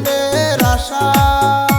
জীবনের আশা।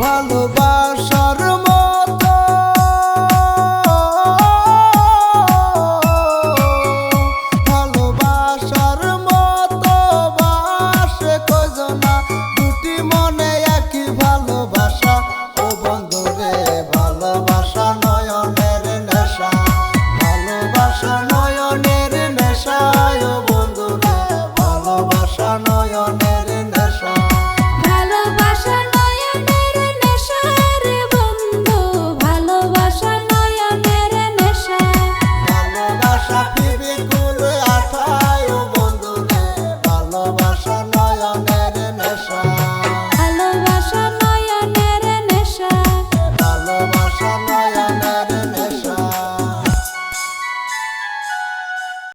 ভালো